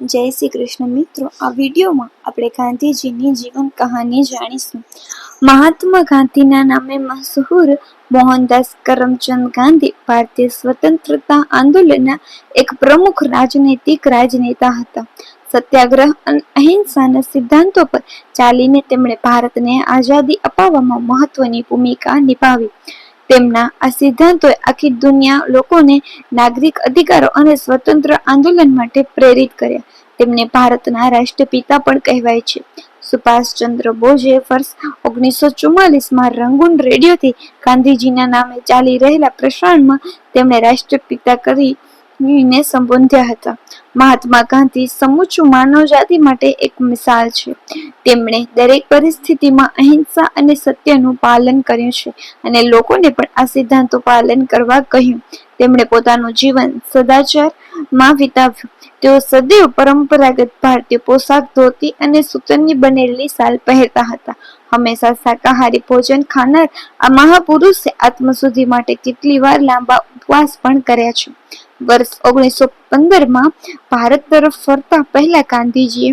જય શ્રી કૃષ્ણ મિત્રો. આ વિડીયોમાં આપણે ગાંધીજીની જીવન કહાની જાણીશું. મહાત્મા ગાંધીના નામે મશહૂર મોહનદાસ કરમચંદ ગાંધી ભારતીય સ્વતંત્રતા આંદોલનના એક પ્રમુખ રાજનૈતિક રાજનેતા હતા. સત્યાગ્રહ અને અહિંસાના સિદ્ધાંતો પર ચાલીને તેમણે ભારતને આઝાદી અપાવવામાં મહત્વની ભૂમિકા નિભાવી. તેમના આ સિદ્ધાંતોએ આખી દુનિયા લોકોને નાગરિક અધિકારો અને સ્વતંત્ર આંદોલન માટે પ્રેરિત કર્યા. તેમને ભારતના રાષ્ટ્રપિતા પણ કહેવાય છે. સુભાષચંદ્ર બોઝે વર્ષ ઓગણીસો ચુમ્માલીસમાં રંગૂન રેડિયોથી ગાંધીજીના નામે ચાલી રહેલા પ્રસારણમાં તેમણે રાષ્ટ્રપિતા કરીને સંબોધ્યા હતા. મહાત્મા ગાંધી સમૂચું માનવજાતિ માટે એક મિસાલ છે. તેમણે દરેક પરિસ્થિતિમાં અહિંસા અને સત્યનું પાલન કર્યું છે અને લોકોને પણ આ સિદ્ધાંતો પાલન કરવા કહ્યું. તેમણે પોતાનું જીવન સદાચારમાં વિતાવ્યું. તેઓ સદૈવ પરંપરાગત ભારતીય પોશાક ધોતી અને સૂતરની બનેલી સાલ પહેરતા હતા. હંમેશા શાકાહારી ભોજન ખાનાર આ મહાપુરુષે સુધી માટે કેટલી વાર લાંબા ઉપવાસ પણ કર્યા છે. વર્ષ ઓગણીસો પંદરમાં ભારત તરફ ફરતા પહેલા ગાંધીજીએ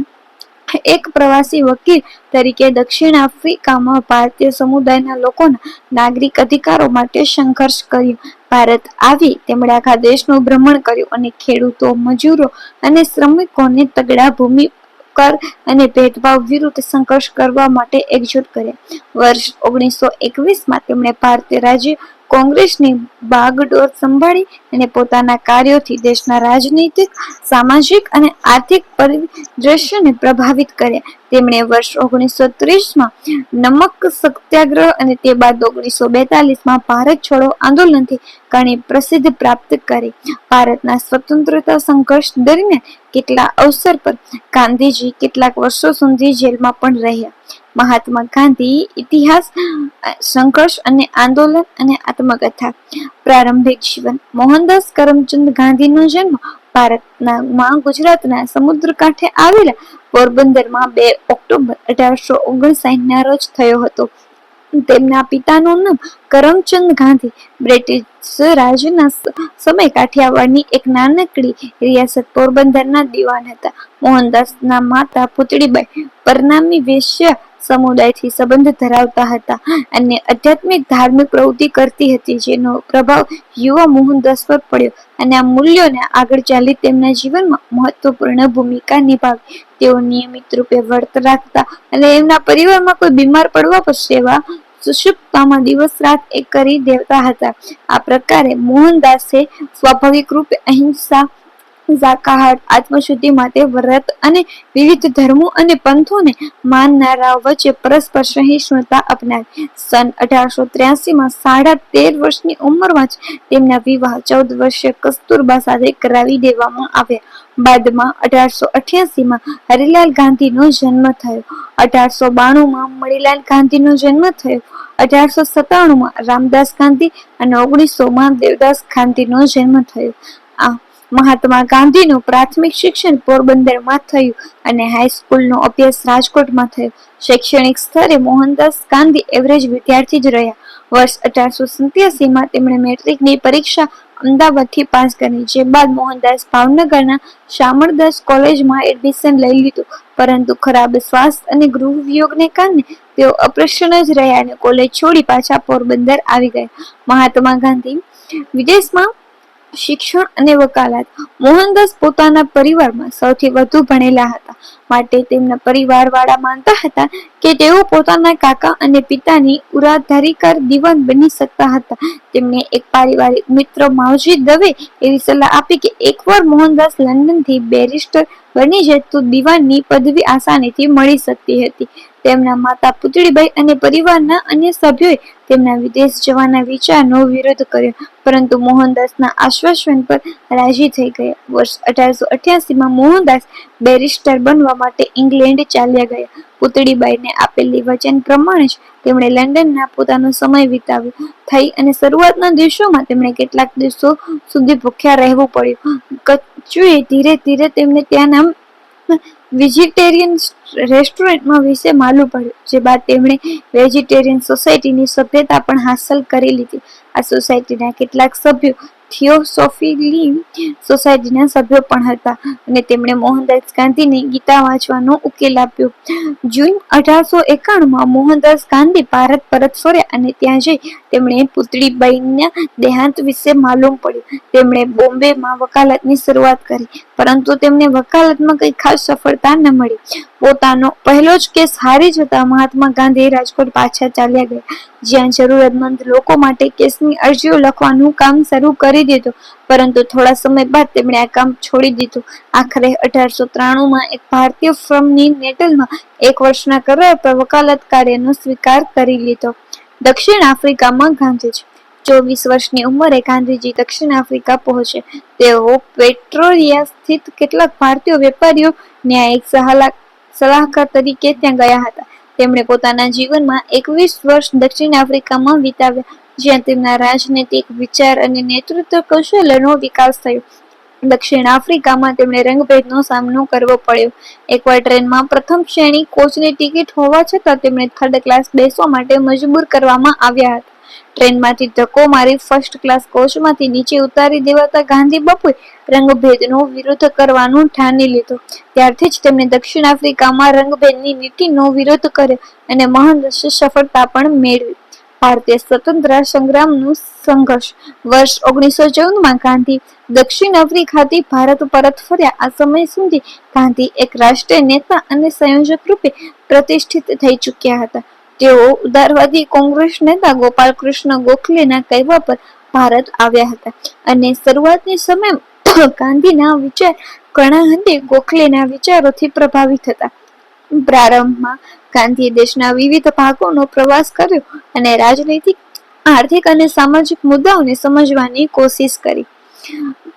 એક પ્રવાસી વકીલ તરીકે દક્ષિણ આફ્રિકામાં ભારતીય સમુદાયના લોકોના નાગરિક અધિકારો માટે સંઘર્ષ કર્યો. ભારત આવી તેમણે આખા દેશનું ભ્રમણ કર્યું અને ખેડૂતો, મજૂરો અને શ્રમિકોને તગડા ભૂમિ કર અને ભેદભાવ વિરુદ્ધ સંઘર્ષ કરવા માટે એકજૂટ કર્યા. વર્ષ ઓગણીસો એકવીસમાં તેમણે ભારતીય રાજ્ય કોંગ્રેસની બાગડોર સંભાળી અને પોતાના કાર્યોથી દેશના રાજનૈતિક, સામાજિક અને આર્થિક પરિદ્રશ્યને પ્રભાવિત કર્યા. તેમણે વર્ષ ઓગણીસો ત્રીસમાં નમક સત્યાગ્રહ અને તે બાદ ઓગણીસો બેતાલીસમાં ભારત છોડો આંદોલનથી ઘણી પ્રસિદ્ધ પ્રાપ્ત કરી. ભારતના સ્વતંત્રતા સંઘર્ષ દરમિયાન કેટલા અવસર પર ગાંધીજી કેટલાક વર્ષો સુધી જેલમાં પણ રહ્યા. મહાત્મા ગાંધી ઇતિહાસ સંઘર્ષ અને આંદોલન અને આત્મકથા. પ્રારંભિક જીવન. મોહનદાસ કરમચંદ ગાંધીનો જન્મ ભારતના, માં ગુજરાતના સમુદ્ર કાંઠે આવેલા પોરબંદરમાં બે ઓક્ટોબર અઢારસો ઓગણસાઠ ના રોજ થયો હતો. તેમના પિતાનું નામ કરમચંદ ગાંધી. બ્રિટિશ રાજના સમય કાઠિયાવાડની એક નાનકડી રિયાસત પોરબંદરના દીવાન હતા. મોહનદાસના માતા પુતળીબાઈ પરનામી વેશ્ય સમુદાયથી સંબંધ ધરાવતા હતા અને આધ્યાત્મિક ધાર્મિક પ્રવૃત્તિ કરતી હતી, જેનો પ્રભાવ યુવા મોહનદાસ પર પડ્યો અને આ મૂલ્યોને આગળ ચાલી તેમના જીવનમાં મહત્વપૂર્ણ ભૂમિકા નિભાવી. તેઓ નિયમિત રૂપે વર્ત રાખતા અને એમના પરિવારમાં કોઈ બીમાર પડવા પર સેવા સુષુપ્તામાં દિવસ રાત એક કરી દેવતા હતા. આ પ્રકારે મોહનદાસે સ્વાભાવિક રૂપે અહિંસા શાકાહાર આત્મશુદ્ધિ માટે વ્રત અને વિવિધ ધર્મો અને પંથોને માનનારાઓ વચ્ચે પરસ્પર સહિષ્ણુતા અપનાવી. સન અઢારસો ત્ર્યાસીમાં સાડા તેર વર્ષની ઉંમરમાં જ તેમના વિવાહ ચૌદ વર્ષે કસ્તુરબા સાથે કરાવી દેવામાં આવ્યા. બાદમાં અઢારસો અઠ્યાસીમાં હરિલાલ ગાંધીનો જન્મ થયો. અઢારસો બાણુંમાં મણિલાલ ગાંધીનો જન્મ થયો. અઢારસો સત્તાણુંમાં રામદાસ ગાંધી અને ઓગણીસોમાં દેવદાસ ગાંધીનો જન્મ થયો. આ મહાત્મા ગાંધીનું પ્રાથમિક શિક્ષણ પોરબંદરમાં થયું અને હાઈસ્કૂલનો અભ્યાસ રાજકોટમાં થયો. શૈક્ષણિક સ્તરે મોહનદાસ ગાંધી એવરેજ વિદ્યાર્થી જ રહ્યા. વર્ષ અઢારસો સિત્યાસીમાં તેમણે મેટ્રિકની પરીક્ષા અમદાવાદથી પાસ કરી, જે બાદ મોહનદાસ ભાવનગરના શામળદાસ કોલેજમાં એડમિશન લઈ લીધું. પરંતુ ખરાબ સ્વાસ્થ્ય અને ગૃહ વિયોગને કારણે તેઓ અપ્રસન્ન જ રહ્યા અને કોલેજ છોડી પાછા પોરબંદર આવી ગયા. મહાત્મા ગાંધી વિદેશમાં શિક્ષણ અને વકાલત. મોહનદાસ પોતાના પરિવારમાં સૌથી વધુ ભણેલા હતા. માટે તેમના પરિવારવાળા માનતા હતા કે તેઓ પોતાના કાકા અને પિતાની ઉરાધારીકાર દીવાન બની શકતા હતા. તેમને એક પારિવારિક મિત્ર માવજી દવે એવી સલાહ આપી કે એકવાર મોહનદાસ લંડનથી બેરિસ્ટર બની જાય તો દીવાનની પદવી આસાનીથી મળી શકતી હતી. તેમના માતા પુતળીબાઈ અને પરિવારના અન્ય સભ્યોએ તેમના વિદેશ જવાના વિચારનો વિરોધ કર્યો. પરંતુ મોહનદાસના આશ્વાસન પર રાજી થઈ ગયા. વર્ષ અઢારસો અઠ્યાસીમાં મોહનદાસ બેરિસ્ટર બનવા માટે ઇંગ્લેન્ડ ચાલ્યા ગયા. પુતળીબાઈને આપેલી વચન પ્રમાણે જ તેમણે લંડનના પોતાનો સમય વિતાવ્યો. થઈ અને શરૂઆતના દિવસોમાં તેમણે કેટલાક દિવસો સુધી ભૂખ્યા રહેવું પડ્યું. કચ્છુએ ધીરે ધીરે તેમને ત્યાંના વેજીટેરિયન રેસ્ટોરન્ટમાં વિશે માલુમ પડ્યું, જે બાદ તેમણે વેજીટેરિયન સોસાયટીની સભ્યતા પણ હાંસલ કરી લીધી. આ સોસાયટીના કેટલાક સભ્યો થિયોસોફિલી સોસાયટીના સભ્યો પણ હતા અને તેમણે મોહનદાસ ગાંધીને ગીતા વાંચવાનો ઉકેલ આપ્યો. જૂન અઢારસો એકાણુંમાં મોહનદાસ ગાંધી ભારત પરત ફર્યા અને ત્યાં જઈ તેમણે પુતળીબાઈના દેહાંત વિશે માલુમ પડ્યું. તેમણે બોમ્બેમાં વકાલતની શરૂઆત કરી, પરંતુ તેમને વકાલતમાં કંઈ ખાસ સફળતા ન મળી. પોતાનો પહેલો જ કેસ હારી જતા મહાત્મા ગાંધી રાજકોટ પાછા ચાલ્યા ગયા. જ્યાં જરૂરતમંદ લોકો માટે કેસની અરજીઓ લખવાનું કામ શરૂ કરી દીધું, પરંતુ થોડા સમય બાદ તેમણે આ કામ છોડી દીધું. આખરે અઢારસો ત્રાણુંમાં એક ભારતીય ફર્મની નેટલમાં એક વર્ષના કરાર પર વકાલત કાર્યનો સ્વીકાર કરી લીધો. દક્ષિણ આફ્રિકામાં ગાંધીજી ચોવીસ વર્ષની ઉંમરે ગાંધીજી દક્ષિણ આફ્રિકા પહોંચે. તેઓ પેટ્રોલિયા સ્થિત કેટલાક ભારતીય વેપારીઓ ન્યાયિક સલાહકાર તરીકે ત્યાં ગયા હતા. તેમણે પોતાના જીવનમાં એકવીસ વર્ષ દક્ષિણ આફ્રિકામાં વિતાવ્યા, જ્યાં તેમના રાજનૈતિક વિચાર અને નેતૃત્વ કૌશલ્યનો વિકાસ થયો. દક્ષિણ આફ્રિકામાં તેમણે રંગભેદનો સામનો કરવો પડ્યો. એકવાર ટ્રેનમાં પ્રથમ શ્રેણી કોચની ટિકિટ હોવા છતાં તેમણે થર્ડ ક્લાસ બેસવા માટે મજબૂર કરવામાં આવ્યા હતા. ટ્રેનમાંથી ધક્કો મારી ફર્સ્ટ ક્લાસ કોચમાંથી નીચે ઉતારી દેવાતા ગાંધી બાપુએ રંગભેદનો વિરોધ કરવાનું ઠાની લીધું. ત્યારથી જ તેમણે દક્ષિણ આફ્રિકામાં રંગભેદની નીતિનો વિરોધ કર્યો અને મહાન સફળતા પણ મેળવી. ભારતીય સ્વતંત્ર સંગ્રામનું સંઘર્ષ. વર્ષ ઓગણીસો ચૌદમાં ગાંધી દક્ષિણ આફ્રિકાથી ભારત પરત ફર્યા. આ સમય સુધી ગાંધી એક રાષ્ટ્રીય નેતા અને સંયોજક રૂપે પ્રતિષ્ઠિત થઈ ચૂક્યા હતા. તેઓ ઉદારવાદી કોંગ્રેસ નેતા ગોપાલ કૃષ્ણ ગોખલેના કહેવા પર ભારત આવ્યા હતા અને શરૂઆતની સમય ગાંધીના વિચાર ઘણા હદે ગોખલેના વિચારોથી પ્રભાવિત હતા. પ્રારંભમાં ગાંધીએ દેશના વિવિધ ભાગોનો પ્રવાસ કર્યો અને રાજનૈતિક, આર્થિક અને સામાજિક મુદ્દાઓને સમજવાની કોશિશ કરી.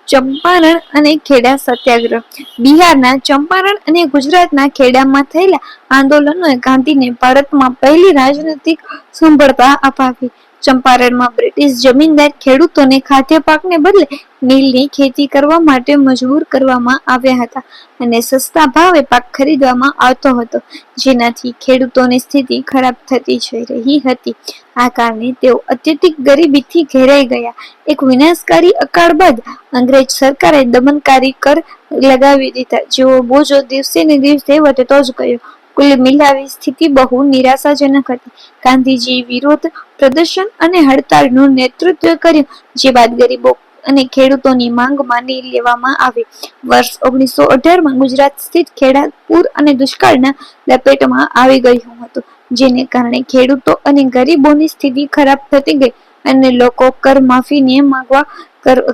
ચંપારણ અને ખેડા સત્યાગ્રહ. બિહારના ચંપારણ અને ગુજરાતના ખેડામાં થયેલા આંદોલનોએ ગાંધીને ભારતમાં પહેલી રાજનૈતિક સંભળતા અપાવી. ચંપારણમાં બ્રિટિશ જમીનદાર ખેડૂતોને ખાદ્ય પાકને બદલે નીલની ખેતી કરવા માટે મજબૂર કરવામાં આવ્યા હતા અને સસ્તા ભાવે પાક ખરીદવામાં આવતો હતો. જેનાથી ખેડૂતોની સ્થિતિ ખરાબ થતી જઈ રહી હતી. આ કારણે તેઓ અત્યધિક ગરીબીથી ઘેરાઈ ગયા. એક વિનાશકારી અકાળ બાદ અંગ્રેજ સરકારે દમનકારી કર લગાવી દીધા. જેવો બોજો દિવસે ને દિવસે વધતો જ ગયો. કુલ મિલાવી સ્થિતિ બહુ નિરાશાજનક હતી. ગાંધીજી વિરોધ, પ્રદર્શન અને હડતાલનું નેતૃત્વ કર્યું, જે બાદ ગરીબો અને ખેડૂતોની માંગ માની લેવામાં આવી. વર્ષ ઓગણીસો અઢારમાં ગુજરાત સ્થિત ખેડા પૂર અને દુષ્કાળના લપેટમાં આવી ગયું હતું, જેને કારણે ખેડૂતો અને ગરીબોની સ્થિતિ ખરાબ થતી ગઈ અને લોકો કર માફીને માંગવા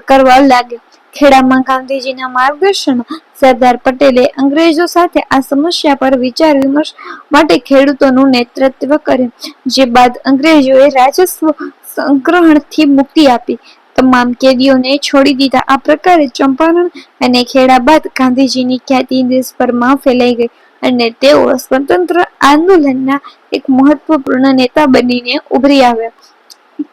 કરવા લાગ્યા. ખેડામાં ગાંધીજીના માર્ગદર્શનમાં સરદાર પટેલે અંગ્રેજો સાથે આ સમસ્યા પર વિચાર વિમર્શ માટે ખેડૂતોનું નેતૃત્વ કર્યું, જે બાદ અંગ્રેજોએ રાજસ્વ સંગ્રહણથી મુક્તિ આપી. તમામ કેદીઓને છોડી દીધા. આ પ્રકારે ચંપારણ અને ખેડા બાદ ગાંધીજીની ખ્યાતિ દેશભરમાં ફેલાઈ ગઈ અને તેઓ સ્વતંત્ર આંદોલનના એક મહત્વપૂર્ણ નેતા બનીને ઉભરી આવ્યા.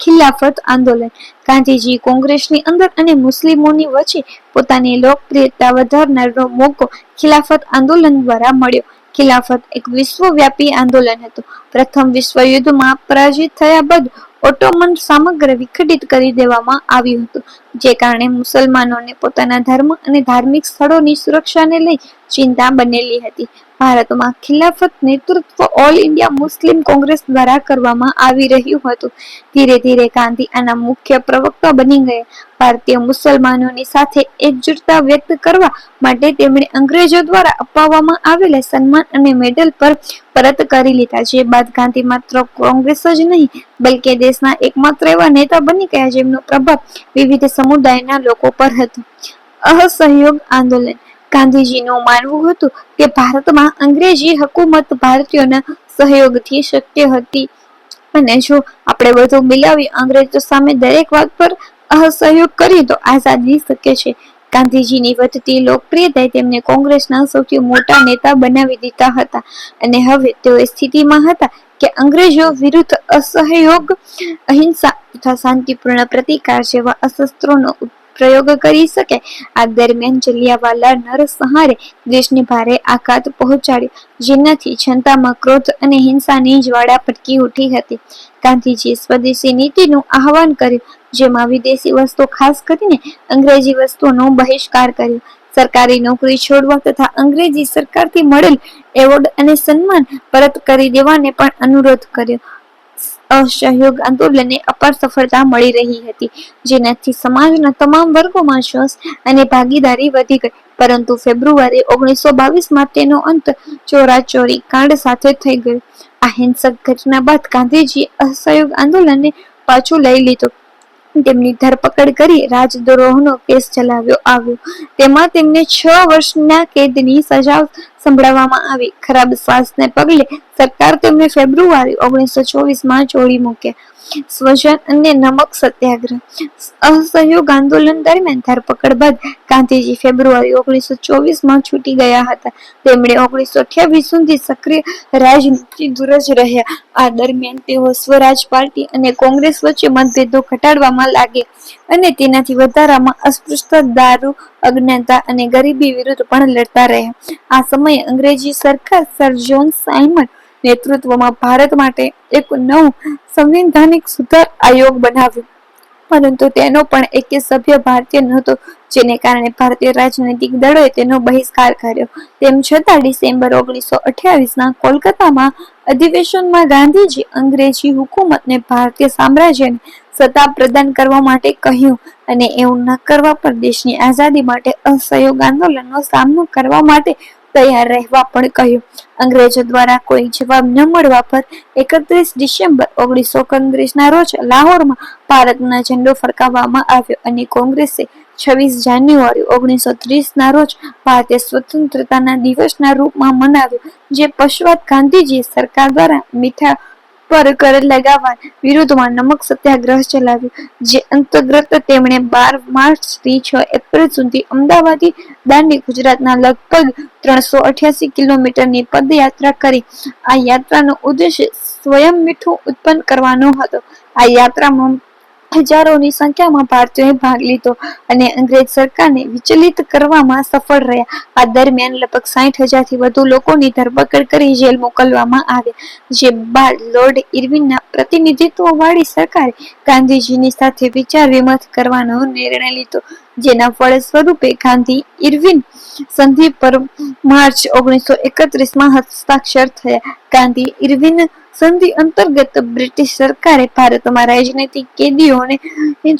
ખિલાફત આંદોલન. ગાંધીજી કોંગ્રેસની અંદર અને મુસ્લિમોની વચ્ચે પોતાની લોકપ્રિયતા વધારનારનો મોકો ખિલાફત આંદોલન દ્વારા મળ્યો. ખિલાફત એક વિશ્વવ્યાપી આંદોલન હતું. પ્રથમ વિશ્વયુદ્ધમાં પરાજિત થયા બાદ ઓટોમન સામગ્ર વિખંડિત કરી દેવામાં આવ્યું હતું, જે કારણે મુસલમાનોને પોતાના ધર્મ અને ધાર્મિક સ્થળોની સુરક્ષાને લઈ ચિંતા બનેલી હતી. ભારતમાં ખિલાફત નેતૃત્વ ઓલ ઇન્ડિયા મુસ્લિમ કોંગ્રેસ દ્વારા કરવામાં આવી રહ્યું હતું. ધીરે ધીરે ગાંધી આના મુખ્ય પ્રવક્તા બની ગયા. ભારતીય મુસલમાનોની સાથે એકજૂટતા વ્યક્ત કરવા માટે તેમણે અંગ્રેજો દ્વારા અપાવવામાં આવેલા સન્માન અને મેડલ પર પરત કરી લીધા. જે બાદ ગાંધી માત્ર કોંગ્રેસ જ નહીં, બલકે દેશના એકમાત્ર એવા નેતા બની ગયા જેમનો પ્રભાવ વિવિધ સમુદાયના લોકો પર હતો. અસહયોગ આંદોલન ગાંધીજીનું માનવું હતું કે ભારતમાં અંગ્રેજી હકુમત ભારતીયોના સહયોગથી શક્ય હતી. અને જો આપણે બધું મિલાવી અંગ્રેજો સામે દરેક વાત પર અસહયોગ કરીએ તો આઝાદી શક્ય છે. ગાંધીજીની વધતી લોકપ્રિયતાએ તેમને કોંગ્રેસના સૌથી મોટા નેતા બનાવી દીધા હતા. અને હવે તેઓ સ્થિતિમાં હતા કે અંગ્રેજો વિરુદ્ધ અસહયોગ, અહિંસા તથા શાંતિપૂર્ણ પ્રતિકાર જેવા અસ્ત્રોનો પ્રયોગ કરી શકે. આ દરમિયાન જલિયાવાલા નરસંહારે દેશને ભારે આઘાત પહોંચાડ્યો, જેનાથી જનતામાં ક્રોધ અને હિંસાની જ્વાળા ભડકી ઉઠી હતી. ગાંધીજીએ સ્વદેશી નીતિનું આહવાન કર્યું, જેમાં વિદેશી વસ્તુઓ, ખાસ કરીને અંગ્રેજી વસ્તુઓનો બહિષ્કાર કર્યો. સરકારી નોકરી છોડવા તથા અંગ્રેજી સરકારથી મળેલ એવોર્ડ અને સન્માન પરત કરી દેવાને પણ અનુરોધ કર્યો. અસહયોગ આંદોલનને અપાર સફળતા મળી રહી હતી. જેનાથી સમાજના તમામ વર્ગોમાં શ્વાસ અને ભાગીદારી વધી ગઈ. પરંતુ ફેબ્રુઆરી ઓગણીસો બાવીસમાં તેનો અંત ચોરાચોરી કાંડ સાથે થઈ ગયો. આ હિંસક ઘટના બાદ ગાંધીજી અસહયોગ આંદોલનને પાછું લઈ લીધું. તેમની ધરપકડ કરી રાજદ્રોહનો કેસ ચલાવ્યો આવ્યો. તેમાં તેમને છ વર્ષના કેદની સજા સંભળાવવામાં આવી. ખરાબ સ્વાસ્થ્યને પગલે સરકાર તેમને ફેબ્રુઆરી ઓગણીસો ચોવીસમાં છોડી મૂક્યા સ્વજન અને નમક સત્યાગ્રહ. અસહયોગ આંદોલન દરમિયાન ધરપકડ બાદ ગાંધીજી ફેબ્રુઆરી ઓગણીસો ચોવીસમાં છૂટી ગયા હતા. તેમણે ઓગણીસો અઠ્યાવીસ સુધી સક્રિય રાજનીતિ દૂર જ રહ્યા. આ દરમિયાન તેઓ સ્વરાજ પાર્ટી અને કોંગ્રેસ વચ્ચે મતભેદો ઘટાડવામાં લાગ્યા અને તેનાથી વધારામાં અસ્પૃશ્યતા દારૂ અજ્ઞાનતા અને ગરીબી વિરુદ્ધ પણ લડતા રહ્યા આ સમયે અંગ્રેજી સરકાર સર જોન સાયમન નેતૃત્વમાં ભારત માટે એક નવું સંવિધાનિક સુધાર આયોગ બનાવ્યો. પરંતુ તેનો પણ એક સભ્ય ભારતીય નહોતો, જેને કારણે ભારતીય રાજનૈતિક દળોએ તેનો બહિષ્કાર કર્યો. તેમ છતાં ડિસેમ્બર ઓગણીસો અઠ્યાવીસના કોલકાતામાં અધિવેશનમાં ગાંધીજી અંગ્રેજી હુકુમતને ભારતીય સામ્રાજ્યને સત્તા પ્રદાન કરવા માટે કહ્યું અને એવું ન કરવા પર દેશની આઝાદી માટે અસહયોગ આંદોલનનો સામનો કરવા માટે તૈયાર રહેવા પણ કહ્યું. અંગ્રેજો દ્વારા કોઈ જવાબ ન મળવા પર એકત્રીસ ડિસેમ્બર ઓગણીસો ના રોજ લાહોરમાં ભારતના ઝંડો ફરકાવવામાં આવ્યો અને કોંગ્રેસે છવ્વીસ જાન્યુઆરી ઓગણીસો ત્રીસ ના રોજ ભારતીય સ્વતંત્રતાના દિવસના રૂપમાં મનાવ્યો, જે પશ્ચાત ગાંધીજી સરકાર દ્વારા મીઠા પર કર લગાવવા. વિરુદ્ધમાં નમક સત્યાગ્રહ ચલાવ્યો. જે અંતર્ગત તેમણે બાર માર્ચથી છ એપ્રિલ સુધી અમદાવાદી દાંડી ગુજરાતના લગભગ ત્રણસો અઠ્યાસી કિલોમીટરની પદયાત્રા કરી. આ યાત્રાનો ઉદ્દેશ્ય સ્વયં મીઠું ઉત્પન્ન કરવાનો હતો. આ યાત્રામાં હજારોની સંખ્યામાં ભારતીયોએ ભાગ લીધો અને અંગ્રેજ સરકારને વિચલિત કરવામાં સફળ રહ્યા. આ દરમિયાન લગભગ સાઠ હજારથી વધુ લોકોની ધરપકડ કરી જેલ મોકલવામાં આવ્યા જે બાદ લોર્ડ ઇરવિનના પ્રતિનિધિત્વવાળી સરકારે ગાંધીજીની સાથે વિચાર વિમર્શ કરવાનો નિર્ણય લીધો, જેના ફળ સ્વરૂપે ગાંધી ઇરવિન સંધિ પર માર્ચ ઓગણીસો એકત્રીસમાં હસ્તાક્ષર થયા. ગાંધી ઇરવિન સંધિ અંતર્ગત બ્રિટિશ સરકારે ભારતમાં રાજનૈતિક કેદીઓને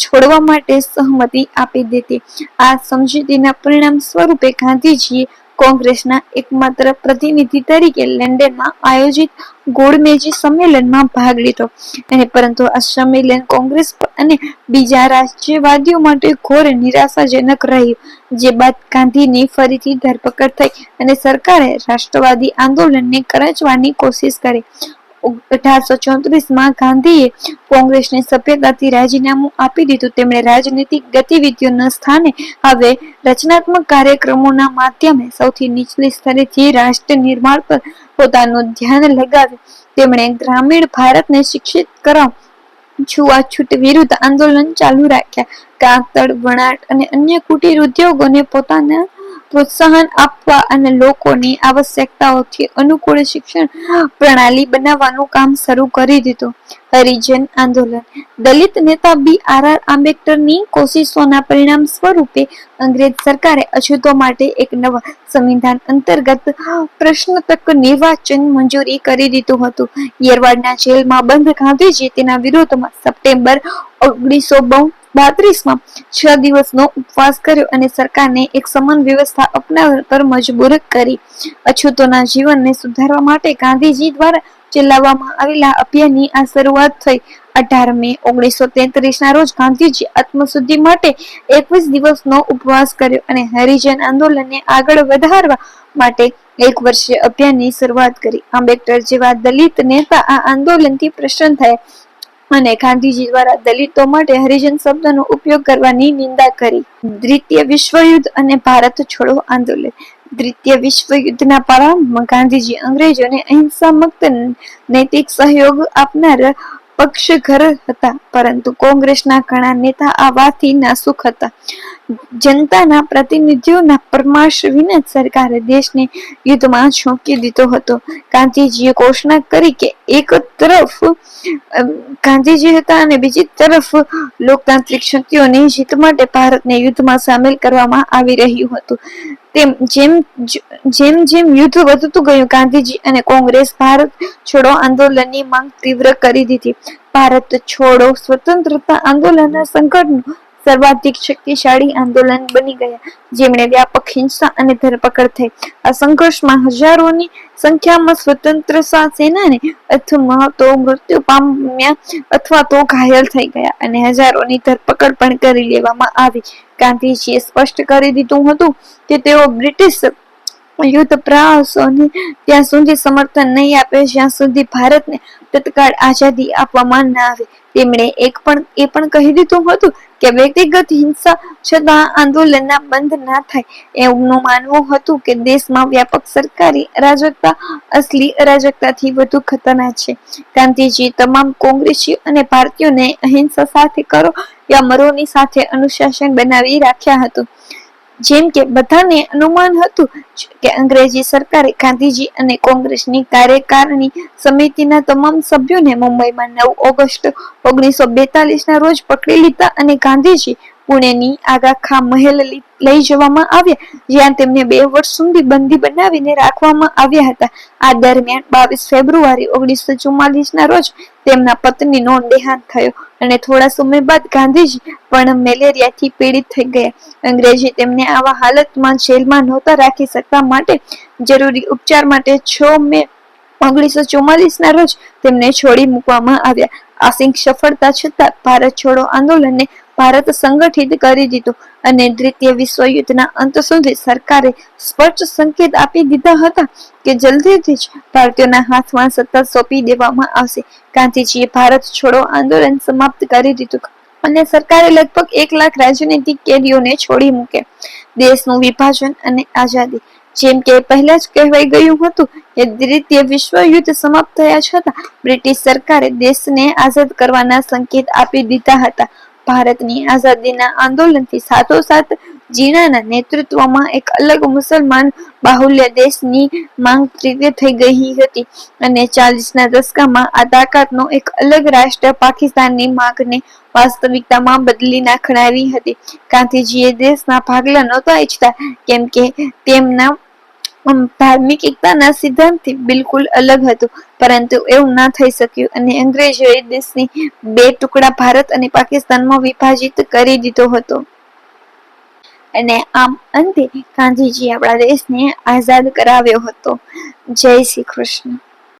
છોડવા માટે સહમતિ આપી દીધી. આ સમજૂતીના પરિણામ સ્વરૂપે ગાંધીજીએ કોંગ્રેસના એકમાત્ર પ્રતિનિધિ તરીકે લંડનમાં આયોજિત ગોળમેજી સંમેલનમાં ભાગ લીધો. અને પરંતુ આ સંમેલન કોંગ્રેસ અને બીજા રાજ્યવાદીઓ માટે ઘોર નિરાશાજનક રહ્યું, જે બાદ ગાંધીની ફરીથી ધરપકડ થઈ અને સરકારે રાષ્ટ્રવાદી આંદોલનને કરચવાની કોશિશ કરી. અઢારસો ચોત્રીસમાં ગાંધીએ કોંગ્રેસને સભ્યતાથી રાજીનામું આપી દીધું. તેમણે રાજનીતિક ગતિવિધિઓના સ્થાને હવે રચનાત્મક કાર્યક્રમોના માધ્યમે સૌથી નીચલી સ્તરેથી રાષ્ટ્ર નિર્માણ પર પોતાનું ધ્યાન લગાવ્યું, તેમણે ગ્રામીણ ભારતને શિક્ષિત કરવા છૂઆછૂત વિરુદ્ધ આંદોલન ચાલુ રાખ્યા. કાગતળ વણાટ અને અન્ય કુટીર ઉદ્યોગોને પોતાના પ્રોત્સાહન આપવા અને લોકોની આવશ્યકતાઓથી અનુકૂળ શિક્ષણ પ્રણાલી બનાવવાનું કામ શરૂ કરી દીધું. હરિજન આંદોલન. દલિત નેતા બી. આર. આર. આંબેડકરની કોશિશોના પરિણામ સ્વરૂપે અંગ્રેજ સરકારે અછૂતો માટે એક નવા સંવિધાન અંતર્ગત પ્રશ્ન તક નિર્વાચન મંજૂરી કરી દીધું હતું. યેરવાડના જેલમાં બંધ ગાંધીજી તેના વિરોધમાં સપ્ટેમ્બર ઓગણીસો બાત્રીસમાં છ દિવસનો ઉપવાસ કર્યો અને સરકારને એક સમાન વ્યવસ્થા અપનાવવા પર મજબૂર કરી. અછૂતોના જીવનને સુધારવા માટે ગાંધીજી દ્વારા ચલાવવામાં આવેલા અભિયાનની આ શરૂઆત થઈ. અઢાર મે ઓગણીસો તેત્રીસ ના રોજ ગાંધીજી આત્મશુદ્ધિ માટે એકવીસ દિવસનો ઉપવાસ કર્યો અને હરિજન આંદોલનને આગળ વધારવા માટે એક વર્ષીય અભિયાનની શરૂઆત કરી. આંબેડકર જેવા દલિત નેતા આ આંદોલનથી પ્રસન્ન થયા. અને ગાંધીજી દ્વારા દલિતો માટે હરિજન શબ્દનો ઉપયોગ કરવાની નિંદા કરી. દ્વિતીય વિશ્વયુદ્ધ અને ભારત છોડો આંદોલન. દ્વિતીય વિશ્વયુદ્ધના પ્રારંભમાં ગાંધીજી અંગ્રેજોને અહિંસા મુક્ત નૈતિક સહયોગ આપનાર પક્ષઘર હતા, પરંતુ કોંગ્રેસના ઘણા નેતા આ વાતથી નાસુખ હતા. જનતાના પ્રતિનિધિઓના પરમાશ વિના સરકારે દેશને યુદ્ધમાં ઝોંકી દીધો હતો. ગાંધીજીએ ઘોષણા કરી કે એક તરફ ગાંધીજી હતા અને બીજી તરફ લોકતાંત્રિક શક્તિઓની જીત માટે ભારતને યુદ્ધમાં સામેલ કરવામાં આવી રહ્યું હતું. તેમ જેમ જેમ જેમ યુદ્ધ વધતું ગયું, ગાંધીજી અને કોંગ્રેસ ભારત છોડો આંદોલનની માંગ તીવ્ર કરી દીધી. ભારત છોડો સ્વતંત્રતા આંદોલનના સંકટનું સર્વાધિક શક્તિશાળી આંદોલન બની ગયા, જેમણે વ્યાપક હિંસા અને ધરપકડ થઈ. આ સંઘર્ષમાં હજારોની સંખ્યામાં સ્વતંત્ર સેનાને અથવા તો મૃત્યુ પામ્યા અથવા તો ઘાયલ થઈ ગયા અને હજારોની ધરપકડ પણ કરી લેવામાં આવી. ગાંધીજીએ સ્પષ્ટ કરી દીધું હતું કે તેઓ બ્રિટિશ યુદ્ધ પ્રયાસોને ત્યાં સુધી સમર્થન નહીં આપે, જ્યાં સુધી ભારતને તત્કાળ આઝાદી આપવામાં ના આવે. તેમણે એક પણ, એ પણ કહી દીધું હતું કે વ્યક્તિગત હિંસા છતાં આંદોલનના બંધ ના થાય. એમનું માનવું હતું કે દેશમાં વ્યાપક સરકારી અરાજકતા, અસલી અરાજકતાથી વધુ ખતરનાક છે. ગાંધીજી તમામ કોંગ્રેસીઓ અને ભારતીયોને અહિંસા સાથે કરો યા મરોની સાથે અનુશાસન બનાવી રાખ્યા હતું. જેમ કે બધાને અનુમાન હતું કે અંગ્રેજી સરકારે ગાંધીજી અને કોંગ્રેસની કાર્યકારિણી સમિતિના તમામ સભ્યોને મુંબઈમાં નવ ઓગસ્ટ ઓગણીસો બેતાલીસ ના રોજ પકડી લીધા અને ગાંધીજી પુણેની આગાખા મહેલ લઈ જવામાં આવ્યા, જ્યાં તેમને બે વર્ષ સુધી બંદી બનાવીને રાખવામાં આવ્યા હતા. આ દરમિયાન બાવીસ ફેબ્રુઆરી ઓગણીસો ચુમ્માલીસ ના રોજ તેમના પત્નીનો દેહાંત થયો અને થોડા સમય બાદ ગાંધીજી પણ મેલેરિયાથી પીડિત થઈ ગયા. અંગ્રેજી તેમને આવા હાલતમાં જેલમાં નહોતા રાખી શકતા માટે જરૂરી ઉપચાર માટે છ મે ઓગણીસો ચુમ્માલીસ ના રોજ તેમને છોડી મૂકવામાં આવ્યા. આસિંક સફળતા છતાં ભારત છોડો આંદોલનને ભારત સંગઠિત કરી દીધું અને દ્વિતીય વિશ્વયુદ્ધના અંત સુધી સરકારે સ્પષ્ટ સંકેત આપી દીધા હતા કે જલ્દીથી જ ભારતીયોના હાથમાં સત્તા સોંપી દેવામાં આવશે. ગાંધીજીએ ભારત છોડો આંદોલન સમાપ્ત કરી દીધું અને સરકારે લગભગ એક લાખ રાજનૈતિક કેદીઓને છોડી મૂકે દેશનું વિભાજન અને આઝાદી, જેમ કે પહેલા જ કહેવાઈ ગયું હતું કે દ્વિતીય વિશ્વયુદ્ધ સમાપ્ત થયા છતાં બ્રિટિશ સરકારે દેશને આઝાદ કરવાના સંકેત આપી દીધા હતા. ભારતની આઝાદીના આંદોલનથી સાથોસાથ જીણાના નેતૃત્વમાં એક અલગ મુસલમાન બાહુલ્ય દેશની માંગ તીવ્ર થઈ ગઈ હતી અને ચાલીસના દશકામાં આ તાકાતનો એક અલગ રાષ્ટ્ર પાકિસ્તાનની માંગને વાસ્તવિકતામાં બદલી નાખનારી હતી. ગાંધીજીએ દેશના ભાગલા નહોતા ઈચ્છતા, કેમ કે તેમના ધાર્મિક એકતાના સિદ્ધાંતથી બિલકુલ અલગ હતું. પરંતુ એવું ના થઈ શક્યું. અને અંગ્રેજોએ દેશની બે ટુકડા ભારત અને પાકિસ્તાનમાં વિભાજિત કરી દીધો હતો. અને આમ અંતે ગાંધીજી આપણા દેશને આઝાદ કરાવ્યો હતો. જય શ્રી કૃષ્ણ.